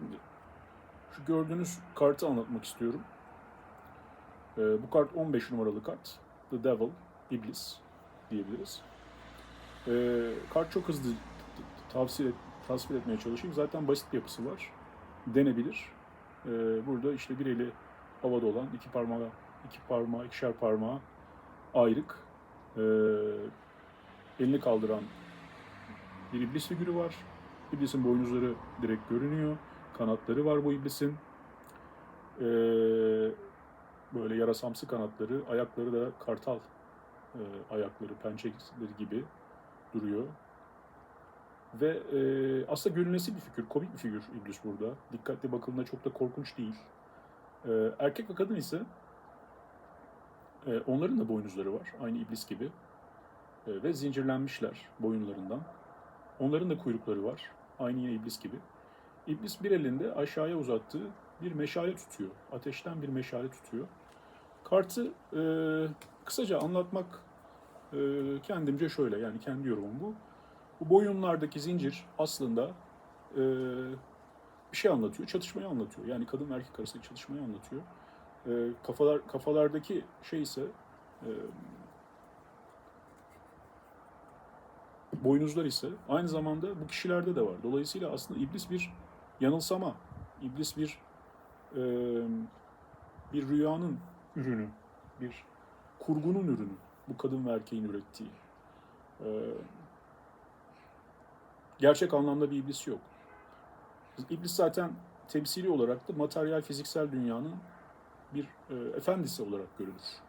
Şimdi şu gördüğünüz kartı anlatmak istiyorum. Ee, bu kart 15 numaralı kart. The Devil, İblis diyebiliriz. Ee, kart çok hızlı tavsiye et, tasvir etmeye çalışayım. Zaten basit bir yapısı var. Denebilir. Ee, burada işte bir eli havada olan, iki parmağı, iki parmağı, ikişer parmağı ayrık. Ee, elini kaldıran bir iblis figürü var. İblisin boynuzları direkt görünüyor. Kanatları var bu iblisin. Ee, böyle yarasamsı kanatları, ayakları da kartal e, ayakları, pençeleri gibi duruyor. Ve e, aslında gülünesi bir figür, komik bir figür iblis burada. Dikkatli bakıldığında çok da korkunç değil. E, erkek ve kadın ise e, onların da boynuzları var, aynı iblis gibi. E, ve zincirlenmişler boyunlarından. Onların da kuyrukları var, aynı yine iblis gibi. İblis bir elinde aşağıya uzattığı bir meşale tutuyor. Ateşten bir meşale tutuyor. Kartı e, kısaca anlatmak e, kendimce şöyle, yani kendi yorumum bu. Bu boyunlardaki zincir aslında e, bir şey anlatıyor, çatışmayı anlatıyor. Yani kadın ve erkek arasındaki çatışmayı anlatıyor. E, kafalar kafalardaki şey ise e, boynuzlar ise aynı zamanda bu kişilerde de var. Dolayısıyla aslında iblis bir yanılsama, iblis bir e, bir rüyanın ürünü, bir kurgunun ürünü. Bu kadın ve erkeğin ürettiği. E, gerçek anlamda bir iblis yok. İblis zaten temsili olarak da materyal fiziksel dünyanın bir e, efendisi olarak görülür.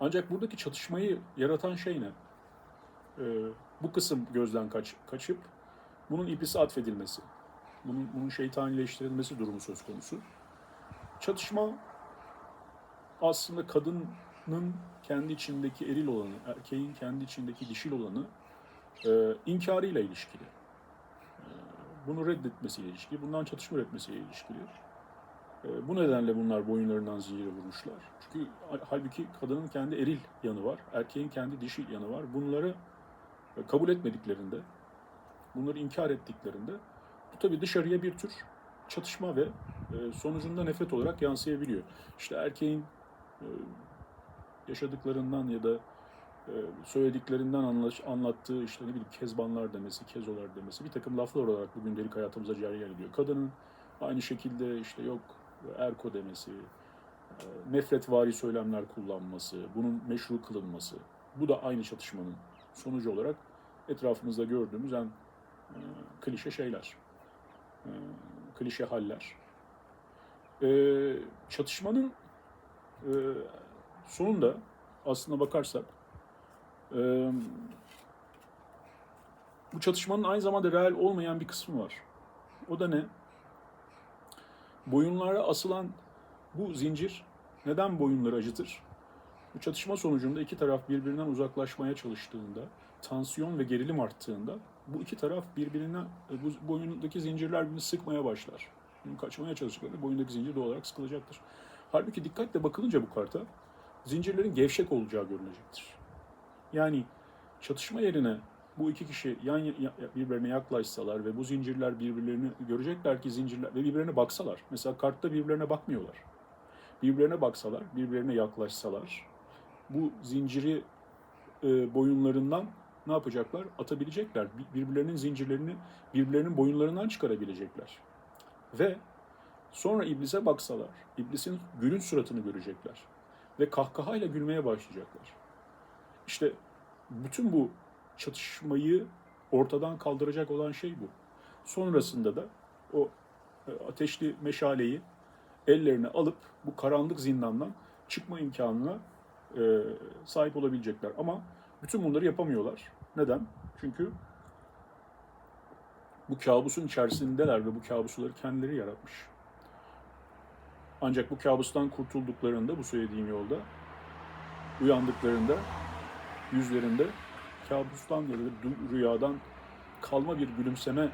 Ancak buradaki çatışmayı yaratan şey ne? E, bu kısım gözden kaç, kaçıp bunun iblise atfedilmesi, bunun, bunun şeytanileştirilmesi durumu söz konusu. Çatışma aslında kadının kendi içindeki eril olanı, erkeğin kendi içindeki dişil olanı e, inkarıyla ilişkili. E, bunu reddetmesiyle ilişkili, bundan çatışma üretmesiyle ilişkili. E, bu nedenle bunlar boyunlarından zincire vurmuşlar. Çünkü halbuki kadının kendi eril yanı var, erkeğin kendi dişil yanı var. Bunları e, kabul etmediklerinde, bunları inkar ettiklerinde bu tabii dışarıya bir tür çatışma ve e, sonucunda nefret olarak yansıyabiliyor. İşte erkeğin e, yaşadıklarından ya da e, söylediklerinden anlaş, anlattığı işte ne bileyim kezbanlar demesi, kezolar demesi bir takım laflar olarak bugün delik hayatımıza cari ediyor. Kadının aynı şekilde işte yok erko demesi, e, nefretvari söylemler kullanması, bunun meşru kılınması. Bu da aynı çatışmanın sonucu olarak etrafımızda gördüğümüz en e, klişe şeyler, e, klişe haller. E, çatışmanın e, sonunda aslına bakarsak bu çatışmanın aynı zamanda reel olmayan bir kısmı var. O da ne? Boyunlara asılan bu zincir neden boyunları acıtır? Bu çatışma sonucunda iki taraf birbirinden uzaklaşmaya çalıştığında, tansiyon ve gerilim arttığında bu iki taraf birbirine, bu boyundaki zincirler birbirini sıkmaya başlar. Bunu kaçmaya çalıştıklarında boyundaki zincir doğal olarak sıkılacaktır. Halbuki dikkatle bakılınca bu karta zincirlerin gevşek olacağı görülecektir. Yani çatışma yerine bu iki kişi yan birbirine yaklaşsalar ve bu zincirler birbirlerini görecekler ki zincirler ve birbirine baksalar. Mesela kartta birbirlerine bakmıyorlar. Birbirlerine baksalar, birbirlerine yaklaşsalar bu zinciri e, boyunlarından ne yapacaklar? Atabilecekler. Birbirlerinin zincirlerini birbirlerinin boyunlarından çıkarabilecekler. Ve sonra iblise baksalar, iblisin gülün suratını görecekler. Ve kahkahayla gülmeye başlayacaklar. İşte bütün bu çatışmayı ortadan kaldıracak olan şey bu. Sonrasında da o e, ateşli meşaleyi ellerine alıp bu karanlık zindandan çıkma imkanına e, sahip olabilecekler. Ama bütün bunları yapamıyorlar. Neden? Çünkü bu kabusun içerisindeler ve bu kabusları kendileri yaratmış. Ancak bu kabustan kurtulduklarında, bu söylediğim yolda, uyandıklarında yüzlerinde kabustan ya da rüyadan kalma bir gülümseme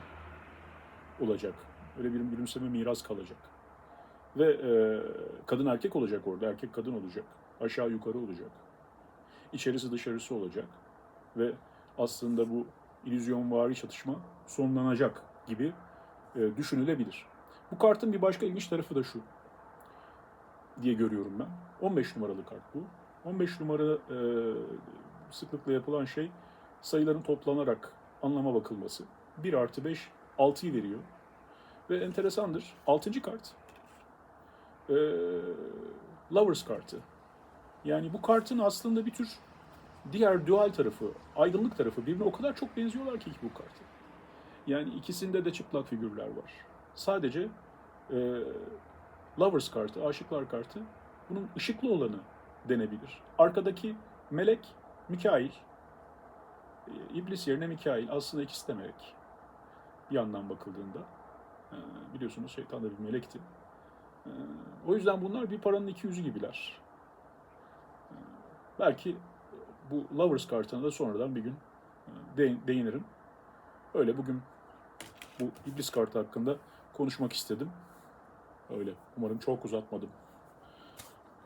olacak. Öyle bir gülümseme miras kalacak. Ve e, kadın erkek olacak orada, erkek kadın olacak. Aşağı yukarı olacak. İçerisi dışarısı olacak. Ve aslında bu illüzyonvari çatışma sonlanacak gibi e, düşünülebilir. Bu kartın bir başka ilginç tarafı da şu diye görüyorum ben. 15 numaralı kart bu. 15 numara e, sıklıkla yapılan şey sayıların toplanarak anlama bakılması. 1 artı 5 6'yı veriyor. Ve enteresandır. 6. kart e, Lovers kartı. Yani bu kartın aslında bir tür diğer dual tarafı, aydınlık tarafı birbirine o kadar çok benziyorlar ki bu kartı. Yani ikisinde de çıplak figürler var. Sadece e, Lovers kartı, aşıklar kartı bunun ışıklı olanı denebilir. Arkadaki melek Mikail. E, İblis yerine Mikail. Aslında ikisi de melek. Bir yandan bakıldığında. E, biliyorsunuz şeytan da bir melekti. E, o yüzden bunlar bir paranın iki yüzü gibiler. E, belki bu Lovers kartına da sonradan bir gün e, değin- değinirim. Öyle bugün bu İblis kartı hakkında konuşmak istedim. Öyle. Umarım çok uzatmadım.